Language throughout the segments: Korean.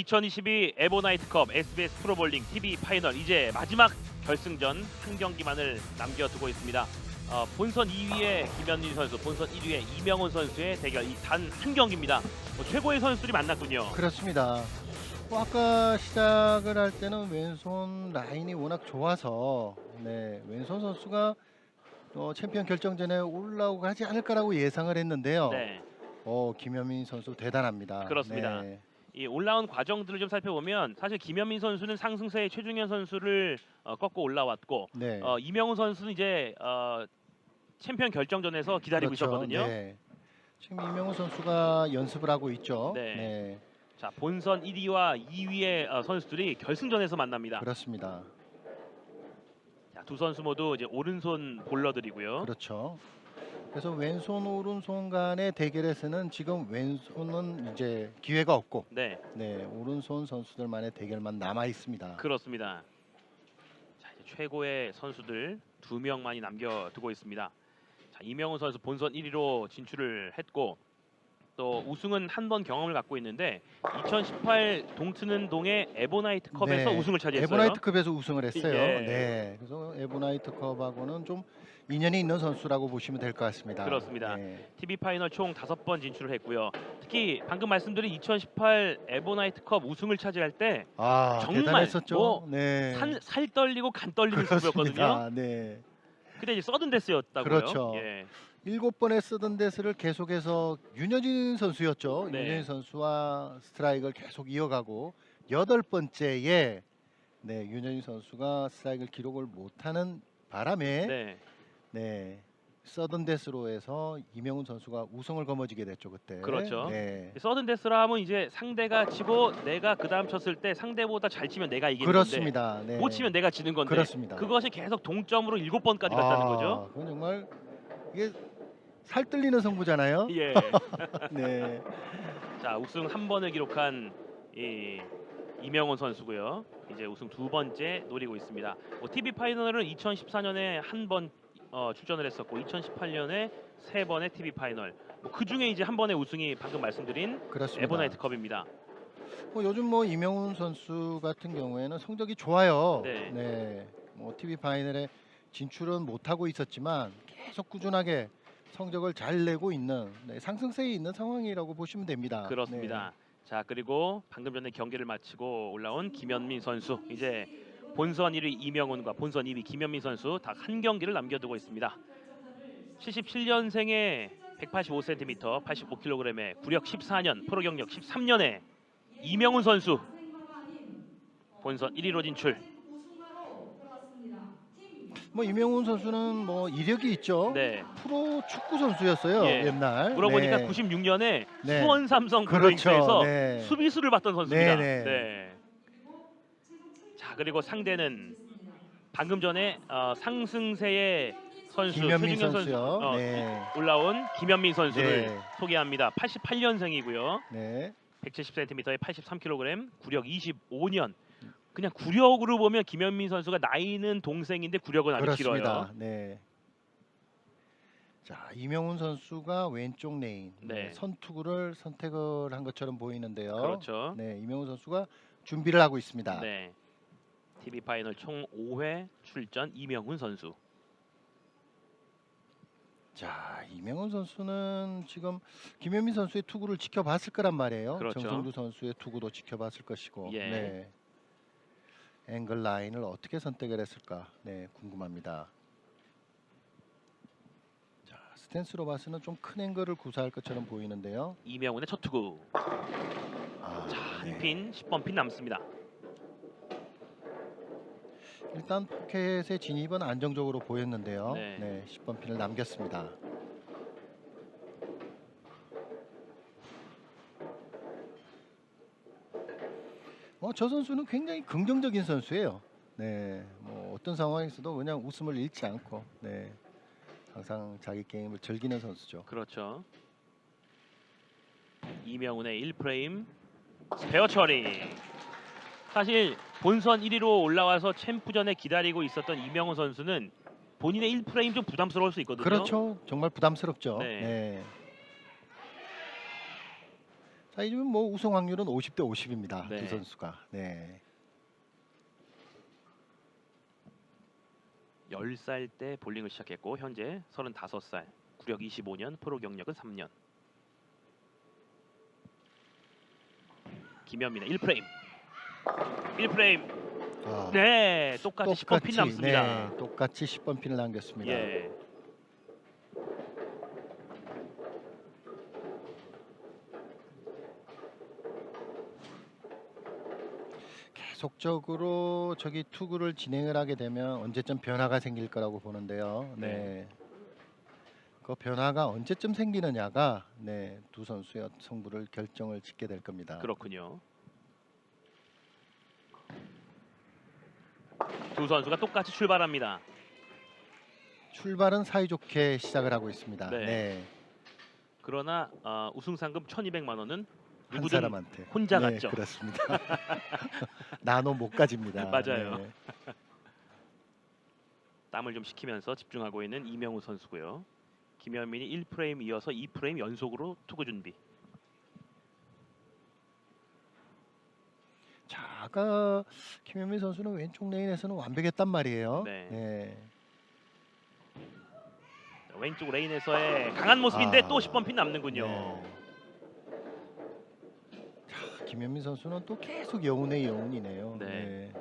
2022 에보나이트컵 SBS 프로볼링 TV 파이널 이제 마지막 결승전 한 경기만을 남겨두고 있습니다. 어, 본선 2위의 김현민 선수, 본선 1위의 이명훈 선수의 대결 이 단 한 경기입니다. 뭐 최고의 선수들이 만났군요. 그렇습니다. 뭐 아까 시작을 할 때는 왼손 라인이 워낙 좋아서 네, 왼손 선수가 어, 챔피언 결정전에 올라오고 하지 않을까라고 예상을 했는데요. 네, 어, 김현민 선수 대단합니다. 그렇습니다. 네. 이 올라온 과정들을 좀 살펴보면 사실 김현민 선수는 상승세의 최중현 선수를 어, 꺾고 올라왔고 네. 어, 이명훈 선수는 이제 어, 챔피언 결정전에서 기다리고 그렇죠. 있었거든요. 네. 지금 이명우 선수가 연습을 하고 있죠. 네. 자 본선 1위와 2위의 어, 선수들이 결승전에서 만납니다. 그렇습니다. 자, 두 선수 모두 이제 오른손 볼러들이고요. 그렇죠. 그래서 왼손 오른손 간의 대결에서는 지금 왼손은 이제 기회가 없고 네, 네, 오른손 선수들만의 대결만 남아 있습니다. 그렇습니다. 자, 이제 최고의 선수들 두 명만이 남겨두고 있습니다. 자, 이명훈 선수 본선 1위로 진출을 했고 또 우승은 한 번 경험을 갖고 있는데 2018 동트는 동의 에보나이트 컵에서 네, 우승을 차지했어요. 에보나이트 컵에서 우승을 했어요. 예. 네. 그래서 에보나이트 컵하고는 좀 인연이 있는 선수라고 보시면 될 것 같습니다. 그렇습니다. 네. TV 파이널 총 다섯 번 진출을 했고요. 특히 방금 말씀드린 2018 에보나이트컵 우승을 차지할 때 아, 정말 대단했었죠. 뭐 네. 살, 살 떨리고 간 떨리는 모습이었거든요. 그렇습니다. 네. 근데 이제 서든 데스였다고요. 그렇죠. 예. 일곱 번의 쓰던 데스를 계속해서 윤여진 선수였죠. 네. 윤여진 선수와 스트라이크를 계속 이어가고 여덟 번째에 네, 윤여진 선수가 스트라이크를 기록을 못하는 바람에 네. 네. 서든 데스로 해서 이명훈 선수가 우승을 거머쥐게 됐죠 그때. 그렇죠. 네. 서든 데스라 하면 이제 상대가 치고 내가 그 다음 쳤을 때 상대보다 잘 치면 내가 이기는 그렇습니다. 네. 건데 못 치면 내가 지는 건데 그렇습니다. 그것이 계속 동점으로 일곱 번까지 갔다는 거죠. 아, 그건 정말 이게 살 뜰리는 승부잖아요. 예. 네. 자 우승 한 번을 기록한 이 이명훈 선수고요. 이제 우승 두 번째 노리고 있습니다. 뭐 TV 파이널은 2014년에 한번 어, 출전을 했었고 2018년에 세 번의 TV 파이널. 뭐 그 중에 이제 한 번의 우승이 방금 말씀드린 그렇습니다. 에버나이트 컵입니다. 뭐 요즘 뭐 이명훈 선수 같은 경우에는 성적이 좋아요. 네. 뭐 TV 파이널에 진출은 못 하고 있었지만 계속 꾸준하게 성적을 잘 내고 있는 네, 상승세에 있는 상황이라고 보시면 됩니다. 그렇습니다. 자 그리고 방금 전에 경기를 마치고 올라온 김현민 선수 이제 본선 1위 이명훈과 본선 2위 김현민 선수 딱한 경기를 남겨두고 있습니다. 77년생의 185cm, 85kg의 구력 14년, 프로 경력 13년의 이명훈 선수 본선 1위로 진출. 네. 뭐 이명훈 선수는 뭐 이력이 있죠. 네. 프로 축구 선수였어요. 예. 옛날. 물어보니까 네. 96년에 네. 수원 삼성 그렇죠. 브루잉스에서 네. 수비수를 맡던 선수입니다. 네 네. 네. 자 그리고 상대는 방금 전에 어, 상승세의 선수 김현민 최중현 선수 선수요. 어, 네. 올라온 김현민 선수를 네. 소개합니다. 88년생이고요. 네. 170cm에 83kg, 구력 25년. 그냥 구력으로 보면 김현민 선수가 나이는 동생인데 구력은 아주 그렇습니다. 길어요. 네. 자 이명훈 선수가 왼쪽 레인 네. 선투구를 선택을 한 것처럼 보이는데요. 그렇죠. 네, 이명훈 선수가 준비를 하고 있습니다. 네. TV 파이널 총 5회 출전 이명훈 선수. 자 이명훈 선수는 지금 김현민 선수의 투구를 지켜봤을 거란 말이에요. 그렇죠. 정성주 선수의 투구도 지켜봤을 것이고. 예. 네. 앵글 라인을 어떻게 선택을 했을까? 네, 궁금합니다. 자 스탠스로 봐서는 좀 큰 앵글을 구사할 것처럼 보이는데요. 이명훈의 첫 투구. 아, 자, 네. 한 핀, 10번 핀 남습니다. 일단 포켓의 진입은 안정적으로 보였는데요. 네. 네, 10번 핀을 남겼습니다. 어, 저 선수는 굉장히 긍정적인 선수예요. 네, 뭐 어떤 상황에서도 그냥 웃음을 잃지 않고, 네, 항상 자기 게임을 즐기는 선수죠. 그렇죠. 이명훈의 1프레임 스페어 처리. 사실 본선 1위로 올라와서 챔프전에 기다리고 있었던 이명훈 선수는 본인의 1프레임 좀 부담스러울 수 있거든요. 그렇죠. 정말 부담스럽죠. 네. 네. 자, 이러면 뭐 우승 확률은 50대 50입니다. 네. 두 선수가. 네. 10살 때 볼링을 시작했고 현재 35살. 구력 25년, 프로 경력은 3년. 김현민의 1프레임. 1프레임. 아, 네, 똑같이 10번 핀 남습니다. 네, 똑같이 10번 핀을 남겼습니다. 예. 계속적으로 저기 투구를 진행을 하게 되면 언제쯤 변화가 생길 거라고 보는데요. 네. 네. 그 변화가 언제쯤 생기느냐가 네, 두 선수의 승부를 결정을 짓게 될 겁니다. 그렇군요. 두 선수가 똑같이 출발합니다. 출발은 사이좋게 시작을 하고 있습니다. 네. 네. 그러나 어, 우승 상금 1,200만 원은 한 누구든 사람한테 혼자 네, 갔죠. 그렇습니다. 나눠 못 가집니다. 맞아요. 네. 땀을 좀 식히면서 집중하고 있는 이명우 선수고요. 김현민이 1프레임 이어서 2프레임 연속으로 투구 준비. 자, 아까 김현민 선수는 왼쪽 레인에서는 완벽했단 말이에요. 네. 네. 자, 왼쪽 레인에서의 강한 모습인데 아, 또 10번 핀 남는군요. 네. 자, 김현민 선수는 또 계속 여운의 여운이네요. 네.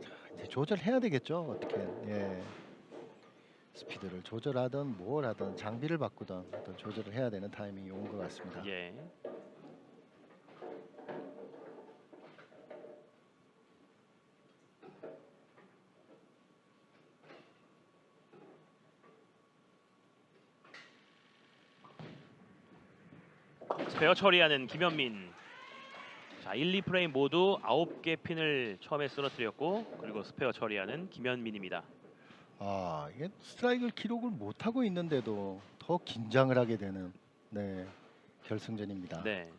자, 이제 조절해야 되겠죠. 어떻게? 예. 스피드를 조절하든 뭘 하든 장비를 바꾸든 어떤 조절을 해야 되는 타이밍이 온 것 같습니다. 예. 스페어 처리하는 김현민. 자, 1, 2프레임 모두 9개 핀을 처음에 쓰러뜨렸고 그리고 스페어 처리하는 김현민입니다. 아, 이게 스트라이크를 기록을 못 하고 있는데도 더 긴장을 하게 되는 네. 결승전입니다. 네.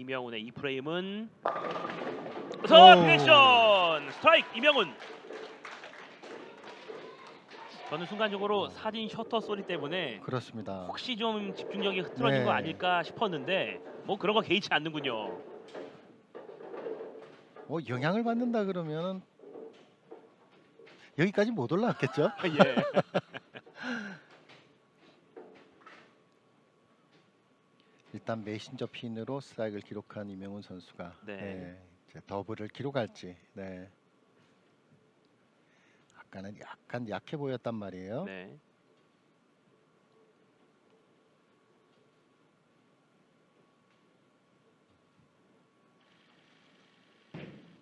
이명훈의 이 프레임은 서 오. 패션 스트라이크 이명훈 저는 순간적으로 사진 셔터 소리 때문에 그렇습니다. 혹시 좀 집중력이 흐트러진 네. 거 아닐까 싶었는데 뭐 그런 거 개의치 않는군요. 뭐 영향을 받는다 그러면 여기까지 못 올라왔겠죠? 예. 일단 메신저 핀으로 스트라이크를 기록한 이명훈 선수가 네. 네, 이제 더블을 기록할지. 네. 아까는 약간 약해 보였단 말이에요. 네.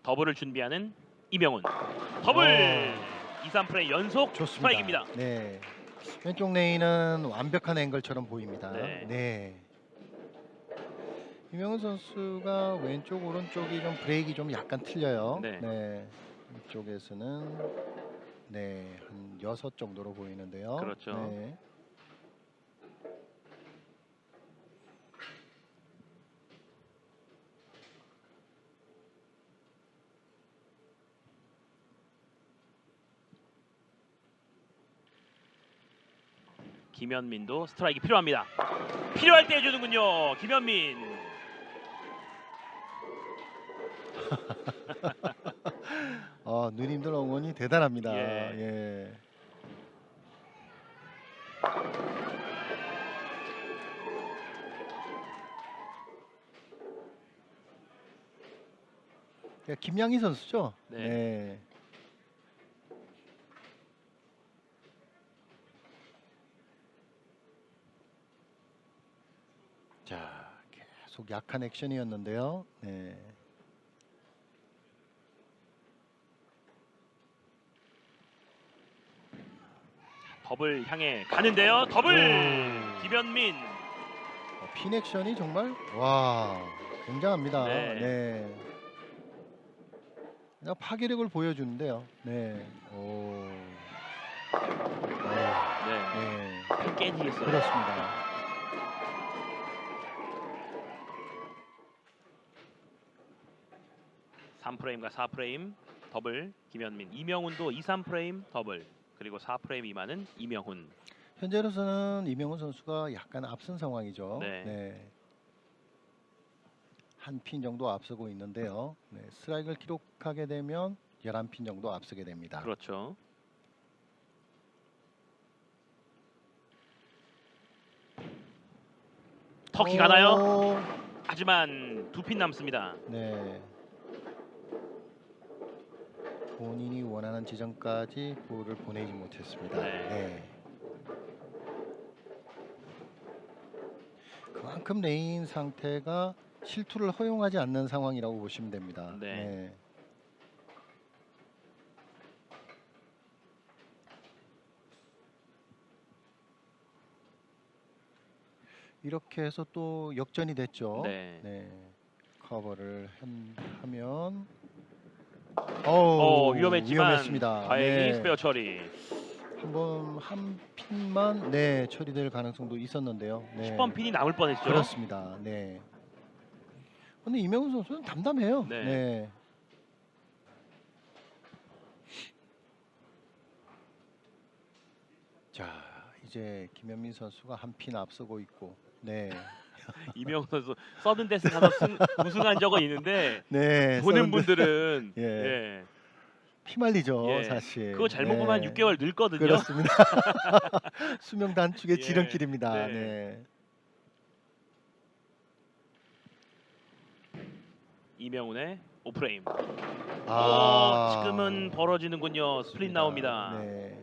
더블을 준비하는 이명훈. 더블. 2, 3프레이 연속 좋습니다. 스트라이크입니다. 네. 왼쪽 레인은 완벽한 앵글처럼 보입니다. 네. 네. 이명훈 선수가 왼쪽 오른쪽이 좀 브레이크 좀 약간 틀려요. 네. 이쪽에서는 네, 한 여섯 정도로 보이는데요. 그렇죠. 네. 김현민도 스트라이크 필요합니다. 필요할 때 해주는군요. 김현민. 어, 누님들 응원이 대단합니다. 예. 예. 예, 김양희 선수죠? 네. 네. 자, 계속 약한 액션이었는데요. 네. 더블 향해 가는데요. 더블. 오. 김현민. 어, 핀 액션이 정말 와 굉장합니다. 네. 네. 그냥 파괴력을 보여주는데요. 네. 오. 네, 깨지겠어요. 그렇습니다. 삼 3프레임과 4프레임 더블 김현민, 이명훈도 2, 3프레임 더블 그리고 4프레임 이만은 이명훈. 현재로서는 이명훈 선수가 약간 앞선 상황이죠. 네. 한 핀 정도 앞서고 있는데요. 네, 스트라이크를 기록하게 되면 11핀 정도 앞서게 됩니다. 그렇죠. 터키 가나요? 오, 하지만 두 핀 남습니다. 네. 본인이 원하는 지점까지 볼을 보내지 못했습니다. 네. 네. 그만큼 레인 상태가 실투를 허용하지 않는 상황이라고 보시면 됩니다. 네. 이렇게 해서 또 역전이 됐죠. 네. 커버를 한- 하면 어, 어우, 위험했지만 위험했습니다. 다행히 네. 스페어 처리. 한번 한 핀만 네 처리될 가능성도 있었는데요. 네. 10번 핀이 남을 뻔했죠. 그렇습니다. 네. 근데 이명훈 선수는 담담해요. 네. 네. 자 이제 김현민 선수가 한 핀 앞서고 있고, 네, 이명훈 선수 서든 데스 가서 승, 우승한 적은 있는데 네, 보는 서른들- 분들은 예. 예. 피말리죠 예. 사실. 그거 잘못 보면 한 네. 6개월 늙거든요. 그렇습니다. 수명 단축의 예. 지름길입니다. 네. 네. 이명훈의 오프레임. 아, 오, 지금은 벌어지는군요. 스플릿 나옵니다. 네.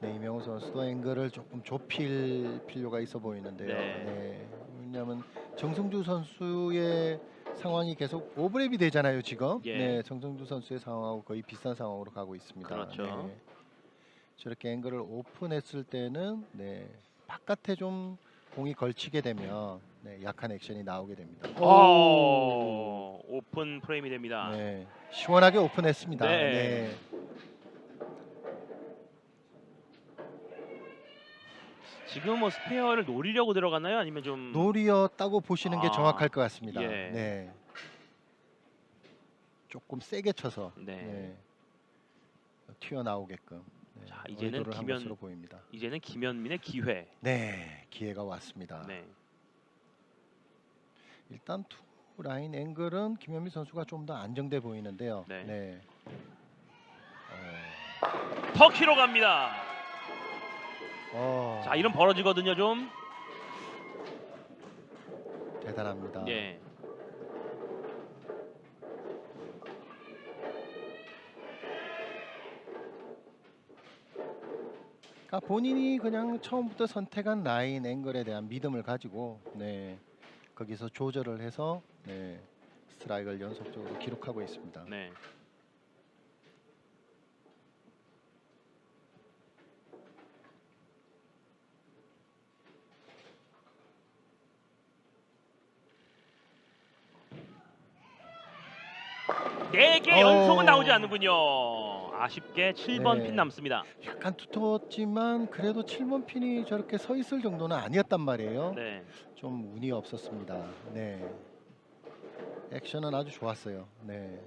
네, 이명호 선수도 앵글을 조금 좁힐 필요가 있어 보이는데요. 네. 네. 왜냐하면 정승주 선수의 상황이 계속 오버랩이 되잖아요, 지금. 예. 네, 정승주 선수의 상황하고 거의 비슷한 상황으로 가고 있습니다. 그렇죠. 네. 저렇게 앵글을 오픈했을 때는 네, 바깥에 좀 공이 걸치게 되면 네, 약한 액션이 나오게 됩니다. 오, 오픈 프레임이 됩니다. 네, 시원하게 오픈했습니다. 네. 네. 지금 뭐 스페어를 노리려고 들어갔나요? 아니면 좀 놀이였다고 보시는 게 아, 정확할 것 같습니다. 예. 네. 조금 세게 쳐서 네. 네. 튀어나오게끔 네. 자, 이제는 의도를 한 김현- 것으로 보입니다. 이제는 김현민의 기회. 네, 기회가 왔습니다. 네. 일단 투 라인 앵글은 김현미 선수가 좀 더 안정돼 보이는데요. 네. 어, 터키로 갑니다. 어, 자, 이런 벌어지거든요, 좀. 대단합니다. 예. 그러니까 본인이 그냥 처음부터 선택한 라인 앵글에 대한 믿음을 가지고 네 거기서 조절을 해서 네 스트라이크를 연속적으로 기록하고 있습니다. 네. 네개 연속은 어. 나오지 않는군요. 아쉽게 7번 네. 핀 남습니다. 약간 두터웠지만 그래도 7번 핀이 저렇게 서 있을 정도는 아니었단 말이에요. 네. 좀 운이 없었습니다. 네. 액션은 아주 좋았어요. 네.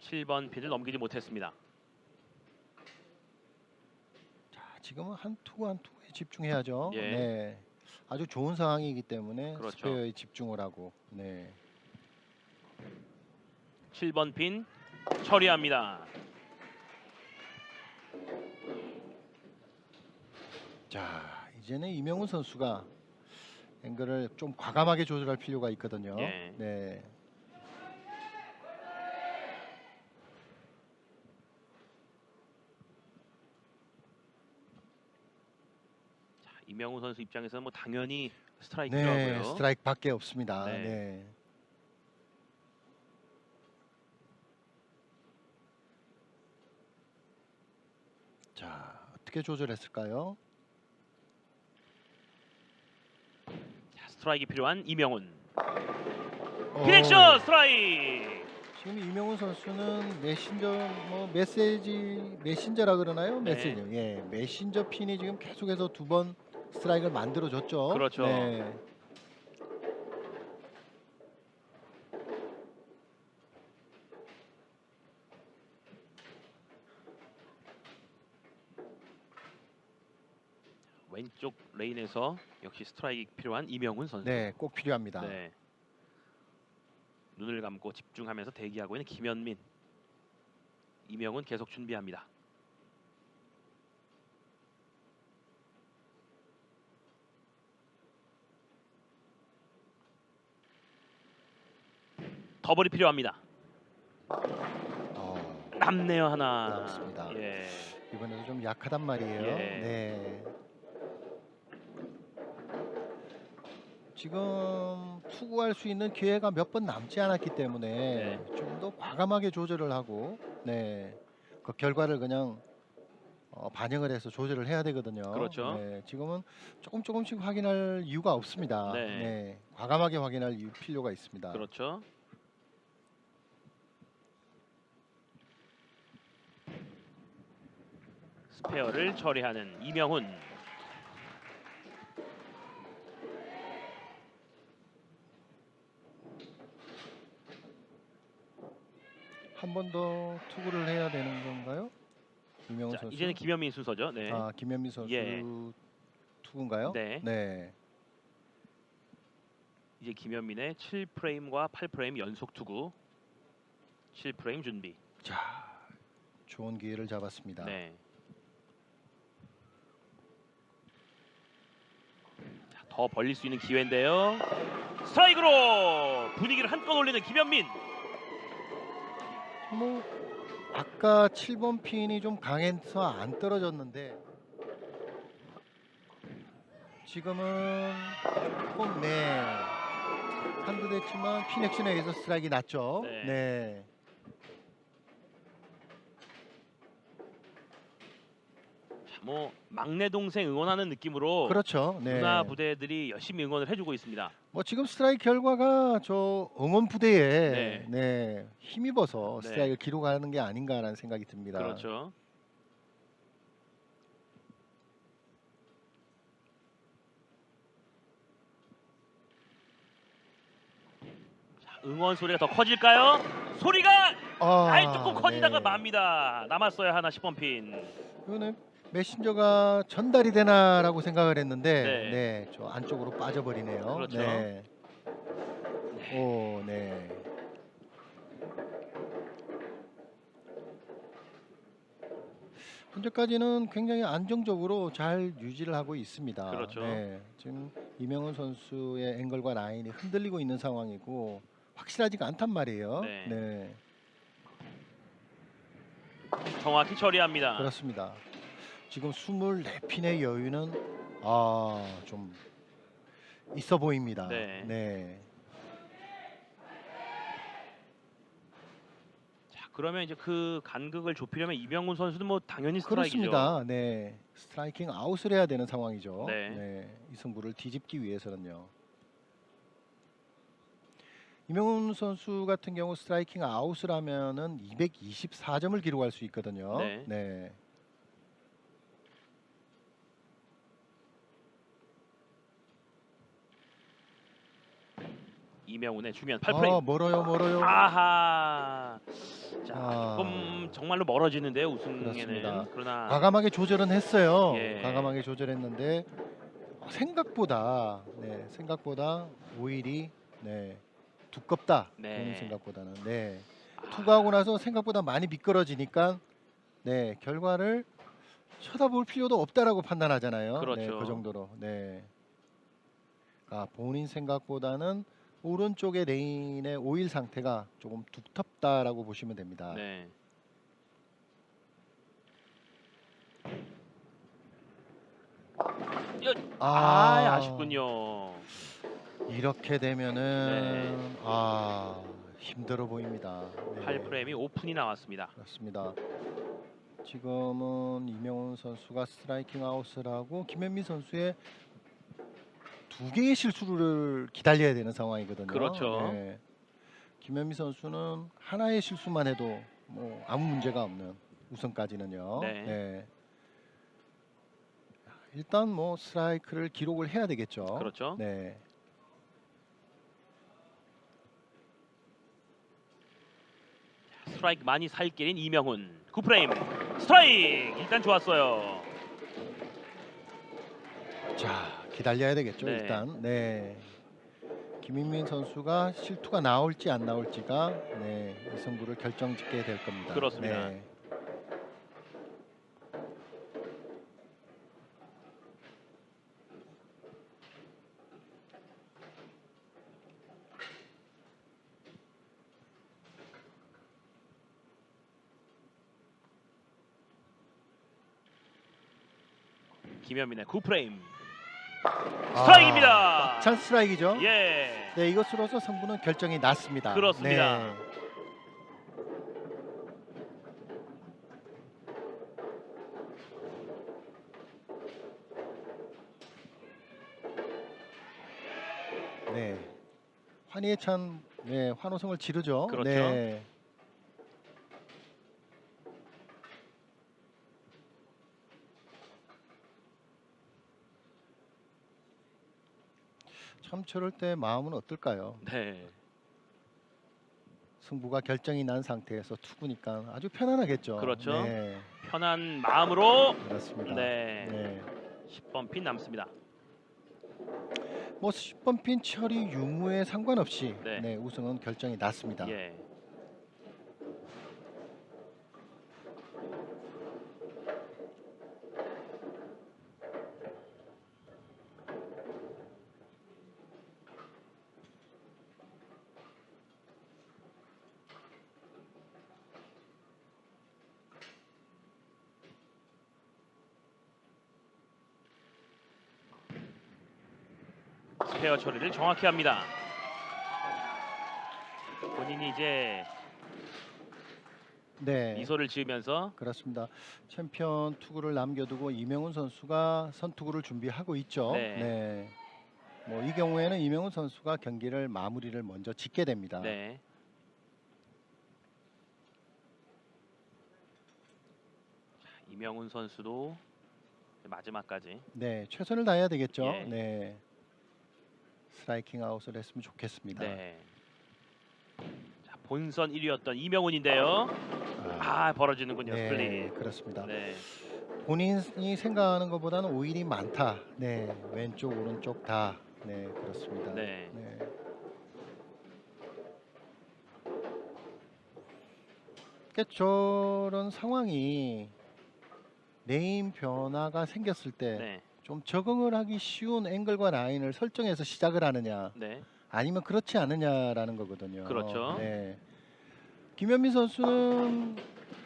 칠번 핀을 넘기지 못했습니다. 자, 지금은 한투 한 투에 집중해야죠. 예. 네. 아주 좋은 상황이기 때문에 그렇죠. 스페어에 집중을 하고. 네. 7번 핀 처리합니다. 자, 이제는 이명훈 선수가 앵글을 좀 과감하게 조절할 필요가 있거든요. 예. 네. 자, 이명우 선수 입장에서는 뭐 당연히 스트라이크라고요. 네, 스트라이크 밖에 없습니다. 네. 네. 자, 어떻게 조절했을까요? 자, 스트라이크 필요한 이명훈. 오, 피렉션 스트라이크. 지금 이명훈 선수는 메신저 뭐 메시지 메신저라 그러나요? 네. 메시저. 예. 메신저 핀이 지금 계속해서 두번 스트라이크를 만들어 줬죠. 그렇죠. 네. 왼쪽 레인에서 역시 스트라이크 필요한 이명훈 선수. 네, 꼭 필요합니다. 네. 눈을 감고 집중하면서 대기하고 있는 김현민. 이명훈 계속 준비합니다. 더블이 필요합니다. 어, 남네요 하나. 남습니다. 예. 이번에도 좀 약하단 말이에요. 예. 네. 지금 투구할 수 있는 기회가 몇 번 남지 않았기 때문에 네. 좀 더 과감하게 조절을 하고 네. 그 결과를 그냥 어, 반영을 해서 조절을 해야 되거든요. 그렇죠. 네, 지금은 조금 조금씩 확인할 이유가 없습니다. 네. 네, 과감하게 확인할 이유, 필요가 있습니다. 그렇죠. 스페어를 처리하는 이명훈. 한 번 더 투구를 해야 되는 건가요? 이명훈 자, 선수. 이제는 김현민 순서죠. 네. 아 김현민 선수 예. 투구인가요? 네. 네. 이제 김현민의 7프레임과 8프레임 연속 투구. 7프레임 준비. 자, 좋은 기회를 잡았습니다. 네. 더 벌릴 수 있는 기회인데요. 스트라이크로 분위기를 한껏 올리는 김현민. 뭐 아까 7번 핀이 좀 강해서 안 떨어졌는데 지금은 조금 네 한두됐지만 핀 액션에 의해서 스트라이크 났죠. 네. 네. 자, 뭐 막내 동생 응원하는 느낌으로 그렇죠. 네. 누나 부대들이 열심히 응원을 해주고 있습니다. 뭐 지금 스트라이크 결과가 저 응원 부대에 네. 네. 힘입어서 네. 스트라이크를 기록하는 게 아닌가라는 생각이 듭니다. 그렇죠. 자, 응원 소리가 더 커질까요? 소리가 아, 아예 조금 커지다가 네. 맙니다. 남았어요 하나 10번 핀. 이거는 메신저가 전달이 되나라고 생각을 했는데 네. 네, 저 안쪽으로 빠져버리네요. 그렇죠. 네. 오, 네. 현재까지는 굉장히 안정적으로 잘 유지를 하고 있습니다. 그렇죠. 네, 지금 이명훈 선수의 앵글과 라인이 흔들리고 있는 상황이고 확실하지가 않단 말이에요. 네. 네, 정확히 처리합니다. 그렇습니다. 지금 24핀의 여유는 아, 좀 있어 보입니다. 네. 네. 자, 그러면 이제 그 간극을 좁히려면 이병훈 선수는 뭐 당연히 스트라이크죠. 그렇습니다. 네. 스트라이킹 아웃을 해야 되는 상황이죠. 네. 이 승부를 뒤집기 위해서는요. 이명훈 선수 같은 경우 스트라이킹 아웃을 하면은 224점을 기록할 수 있거든요. 네. 네. 이명훈의 중요한 8프레임. 아, 멀어요, 멀어요. 아하. 자, 아. 조금 정말로 멀어지는데요 우승에는. 그렇습니다. 그러나 과감하게 조절은 했어요. 예. 과감하게 조절했는데 생각보다 네, 생각보다 오일이 네, 두껍다. 네. 본인 생각보다는 네. 아, 투구하고 나서 생각보다 많이 미끄러지니까 네, 결과를 쳐다볼 필요도 없다라고 판단하잖아요. 네, 그렇죠. 그 정도로. 네. 아, 본인 생각보다는 오른쪽의 레인의 오일 상태가 조금 두텁다라고 보시면 됩니다. 네. 아, 아 쉽군요. 이렇게 되면은 아 힘들어 보입니다. 네, 8프레임이 오픈이 나왔습니다. 그렇습니다. 지금은 이명훈 선수가 스트라이킹 아웃을 하고 김현민 선수의 두 개의 실수를 기다려야 되는 상황이거든요. 그렇죠. 네. 김현미 선수는 하나의 실수만 해도 뭐 아무 문제가 없는 우승까지는요. 네. 일단 뭐 스트라이크를 기록을 해야 되겠죠. 그렇죠. 네. 스트라이크 많이 살 길인 이명훈. 9프레임 스트라이크 일단 좋았어요. 자 기다려야 되겠죠. 네. 일단 네. 김인민 선수가 실투가 나올지 안 나올지가 네, 이 승부를 결정짓게 될 겁니다. 그렇습니다. 네. 김현민의 9프레임 아, 스트라이크입니다. 꽉찬 스트라이크죠. 예. 네, 이것으로서 승부는 결정이 났습니다. 그렇습니다. 네. 네. 환희에 찬 네, 환호성을 지르죠. 그렇죠. 네. 참 저럴 때 마음은 어떨까요? 네. 승부가 결정이 난 상태에서 투구니까 아주 편안하겠죠. 그렇죠. 네, 편한 마음으로 그렇습니다. 네. 네. 10번 핀 남습니다. 뭐 10번 핀 처리 유무에 상관없이 네. 네. 우승은 결정이 났습니다. 예. 페어 처리를 정확히 합니다. 본인이 이제 네. 미소를 지으면서 그렇습니다. 챔피언 투구를 남겨두고 이명훈 선수가 선투구를 준비하고 있죠. 네. 뭐이 경우에는 이명훈 선수가 경기를 마무리를 먼저 짓게 됩니다. 네. 자, 이명훈 선수도 마지막까지 네, 최선을 다해야 되겠죠. 예. 네. 스트라이킹 아웃을 했으면 좋겠습니다. 네. 자, 본선 1위였던 이명훈인데요. 아, 벌어지는군요. 네, 스플릿. 그렇습니다. 네. 본인이 생각하는 것보다는 오일이 많다. 네, 왼쪽 오른쪽 다. 네, 그렇습니다. 네. 네. 그러니까 저런 상황이 네임 변화가 생겼을 때 좀 네. 적응을 하기 쉬운 앵글과 라인을 설정해서 시작을 하느냐 네. 아니면 그렇지 않느냐라는 거거든요. 그렇죠. 네. 김현민 선수는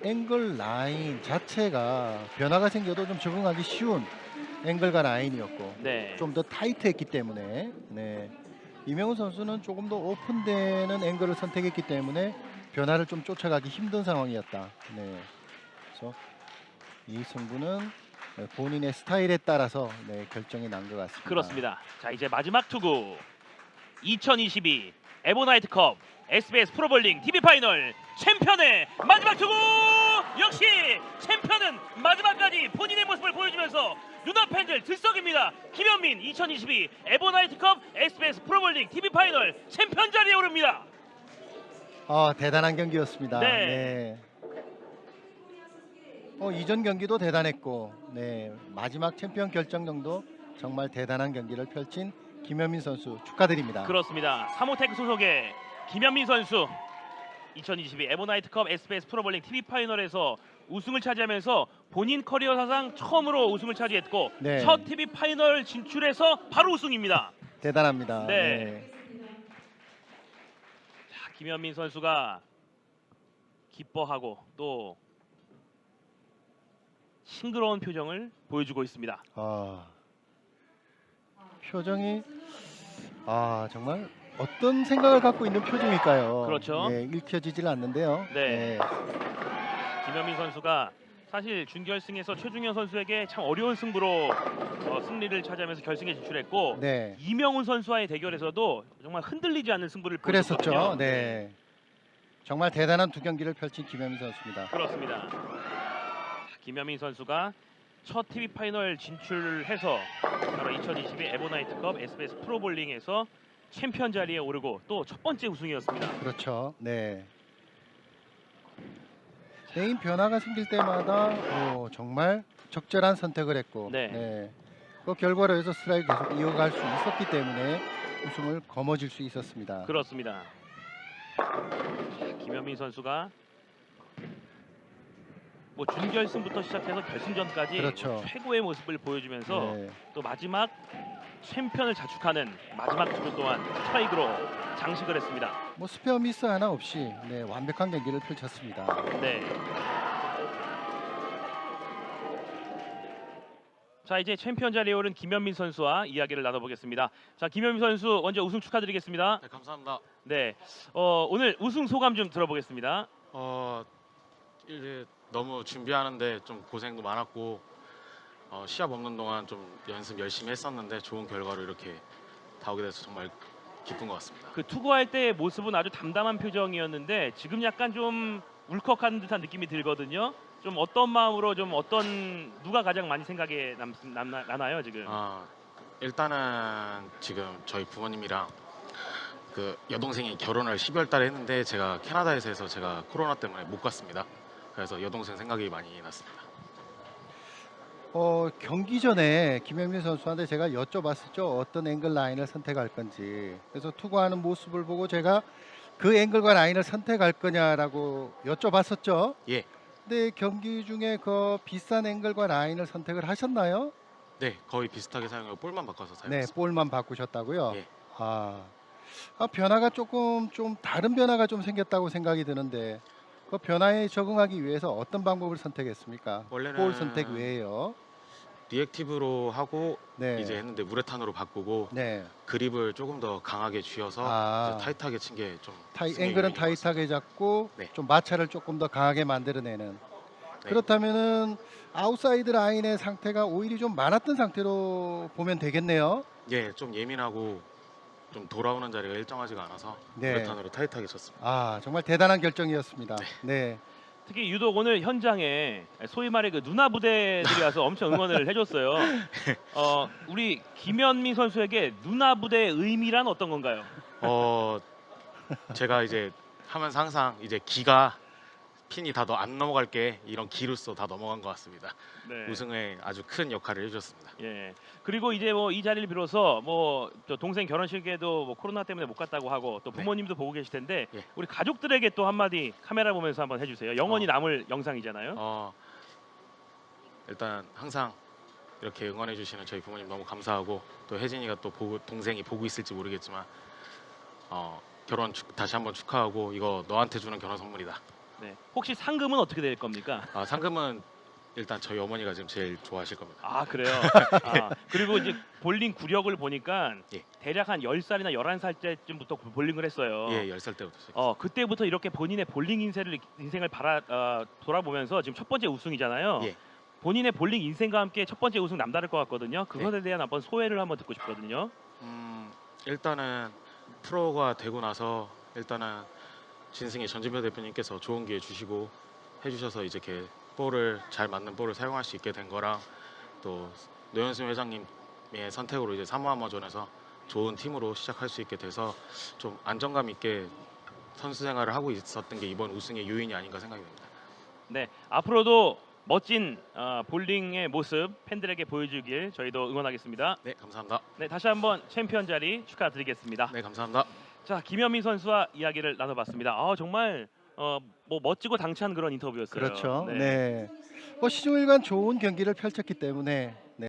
앵글 라인 자체가 변화가 생겨도 좀 적응하기 쉬운 앵글과 라인이었고 네. 좀더 타이트했기 때문에 네. 이명훈 선수는 조금 더 오픈되는 앵글을 선택했기 때문에 변화를 좀 쫓아가기 힘든 상황이었다. 네. 그래서 이 승부는 본인의 스타일에 따라서 네, 결정이 난 것 같습니다. 그렇습니다. 자, 이제 마지막 투구. 2022 에보나이트컵 SBS 프로볼링 TV 파이널 챔피언의 마지막 투구 역시 챔피언은 마지막까지 본인의 모습을 보여주면서 누나 팬들 들썩입니다. 김현민 2022 에보나이트컵 SBS 프로볼링 TV 파이널 챔피언 자리에 오릅니다. 아, 대단한 경기였습니다. 네. 네. 어, 이전 경기도 대단했고, 네 마지막 챔피언 결정전도 정말 대단한 경기를 펼친 김현민 선수 축하드립니다. 그렇습니다. 사모테크 소속의 김현민 선수 2022 에보나이트컵 SBS 프로볼링 TV 파이널에서 우승을 차지하면서 본인 커리어 사상 처음으로 우승을 차지했고 네. 첫 TV 파이널 진출해서 바로 우승입니다. 대단합니다. 네. 네. 자, 김현민 선수가 기뻐하고 또 싱그러운 표정을 보여주고 있습니다. 아, 표정이 아 정말 어떤 생각을 갖고 있는 표정일까요? 그렇죠. 네, 읽혀지질 않는데요. 네. 김현민 선수가 사실 준결승에서 최중현 선수에게 참 어려운 승부로 어, 승리를 차지하면서 결승에 진출했고 네. 이명훈 선수와의 대결에서도 정말 흔들리지 않는 승부를 그랬었죠. 보여줬거든요. 네. 정말 대단한 두 경기를 펼친 김현민 선수입니다. 그렇습니다. 김현민 선수가 첫 TV 파이널 진출해서 바로 2022 에보나이트컵 SBS 프로볼링에서 챔피언 자리에 오르고 또 첫 번째 우승이었습니다. 그렇죠. 네. 개인 변화가 생길 때마다 어, 정말 적절한 선택을 했고, 네. 그 결과로 해서 스트라이크 계속 이어갈 수 있었기 때문에 우승을 거머쥘 수 있었습니다. 그렇습니다. 자, 김현민 선수가 뭐 준결승부터 시작해서 결승전까지 그렇죠. 뭐 최고의 모습을 보여주면서 네. 또 마지막 챔피언을 자축하는 마지막 투구 또한 스트라이크로 장식을 했습니다. 뭐 스페어 미스 하나 없이 네, 완벽한 경기를 펼쳤습니다. 네. 자 이제 챔피언 자리에 오른 김현민 선수와 이야기를 나눠보겠습니다. 자 김현민 선수 먼저 우승 축하드리겠습니다. 네, 감사합니다. 네, 어, 오늘 우승 소감 좀 들어보겠습니다. 어, 이제 너무 준비하는데 좀 고생도 많았고 어, 시합 없는 동안 좀 연습 열심히 했었는데 좋은 결과로 이렇게 다 오게 돼서 정말 기쁜 것 같습니다. 그 투구할 때의 모습은 아주 담담한 표정이었는데 지금 약간 좀 울컥한 듯한 느낌이 들거든요. 좀 어떤 마음으로 좀 어떤 누가 가장 많이 생각에 남, 남, 나나요 지금? 아, 일단은 지금 저희 부모님이랑 그 여동생이 결혼을 12월 달에 했는데 제가 캐나다에서 해서 제가 코로나 때문에 못 갔습니다. 그래서 여동생 생각이 많이 났습니다. 어, 경기 전에 김현민 선수한테 제가 여쭤봤었죠. 어떤 앵글 라인을 선택할 건지. 그래서 투구하는 모습을 보고 제가 그 앵글과 라인을 선택할 거냐라고 여쭤봤었죠. 예. 근데 경기 중에 그 비싼 앵글과 라인을 선택을 하셨나요? 네, 거의 비슷하게 사용하고 볼만 바꿔서 네, 사용했습니다. 볼만 바꾸셨다고요. 예. 아, 아, 변화가 조금 좀 다른 변화가 좀 생겼다고 생각이 드는데 그 변화에 적응하기 위해서 어떤 방법을 선택했습니까? 원래는 볼 선택 외에요. 리액티브로 하고 네. 이제 했는데 우레탄으로 바꾸고 네. 그립을 조금 더 강하게 쥐어서 아. 이제 타이트하게 친 게좀 타이, 앵글은 타이트하게 잡고 네. 좀 마찰을 조금 더 강하게 만들어내는 네. 그렇다면은 아웃사이드 라인의 상태가 오일이 좀 많았던 상태로 보면 되겠네요. 예, 좀 예민하고 좀 돌아오는 자리가 일정하지가 않아서 네. 우레탄으로 타이트하게 쳤습니다. 아 정말 대단한 결정이었습니다. 네. 특히 유독 오늘 현장에 소위 말해 그 누나 부대들이 와서 엄청 응원을 해줬어요. 어, 우리 김현민 선수에게 누나 부대의 의미란 어떤 건가요? 어, 제가 이제 하면서 항상 이제 기가 핀이 다더안 넘어갈게 이런 기로써 다 넘어간 것 같습니다. 네. 우승에 아주 큰 역할을 해주셨습니다. 예. 그리고 이제 뭐 이 자리를 빌어서 뭐저 동생 결혼식에도 뭐 코로나 때문에 못 갔다고 하고 또 네. 부모님도 보고 계실 텐데 예. 우리 가족들에게 또 한마디 카메라 보면서 한번 해주세요. 영원히 어. 남을 영상이잖아요. 어, 일단 항상 이렇게 응원해 주시는 저희 부모님 너무 감사하고 또 혜진이가 또 보고 동생이 보고 있을지 모르겠지만 어, 결혼 축- 다시 한번 축하하고 이거 너한테 주는 결혼 선물이다. 네. 혹시 상금은 어떻게 될 겁니까? 아, 상금은 일단 저희 어머니가 지금 제일 좋아하실 겁니다. 아 그래요. 아, 그리고 이제 볼링 구력을 보니까 예. 대략 한 10살이나 11살 때쯤부터 볼링을 했어요. 예, 10살 때부터 시작. 어 그때부터 이렇게 본인의 볼링 인생을 인생을 바라 어, 돌아보면서 지금 첫 번째 우승이잖아요. 예. 본인의 볼링 인생과 함께 첫 번째 우승 남다를 것 같거든요. 그것에 네. 대한 한번 소회를 한번 듣고 싶거든요. 음, 일단은 프로가 되고 나서 일단은 진승희 전진표 대표님께서 좋은 기회 주시고 해주셔서 이제 이렇게 볼을 잘 맞는 볼을 사용할 수 있게 된 거랑 또 노현승 회장님의 선택으로 이제 사모아마존에서 좋은 팀으로 시작할 수 있게 돼서 좀 안정감 있게 선수 생활을 하고 있었던 게 이번 우승의 요인이 아닌가 생각이 듭니다. 네 앞으로도 멋진 어, 볼링의 모습 팬들에게 보여주길 저희도 응원하겠습니다. 네, 감사합니다. 네 다시 한번 챔피언 자리 축하드리겠습니다. 네, 감사합니다. 자 김현민 선수와 이야기를 나눠봤습니다. 아 정말 어, 뭐 멋지고 당찬 그런 인터뷰였어요. 그렇죠. 네. 뭐 시종일관 좋은 경기를 펼쳤기 때문에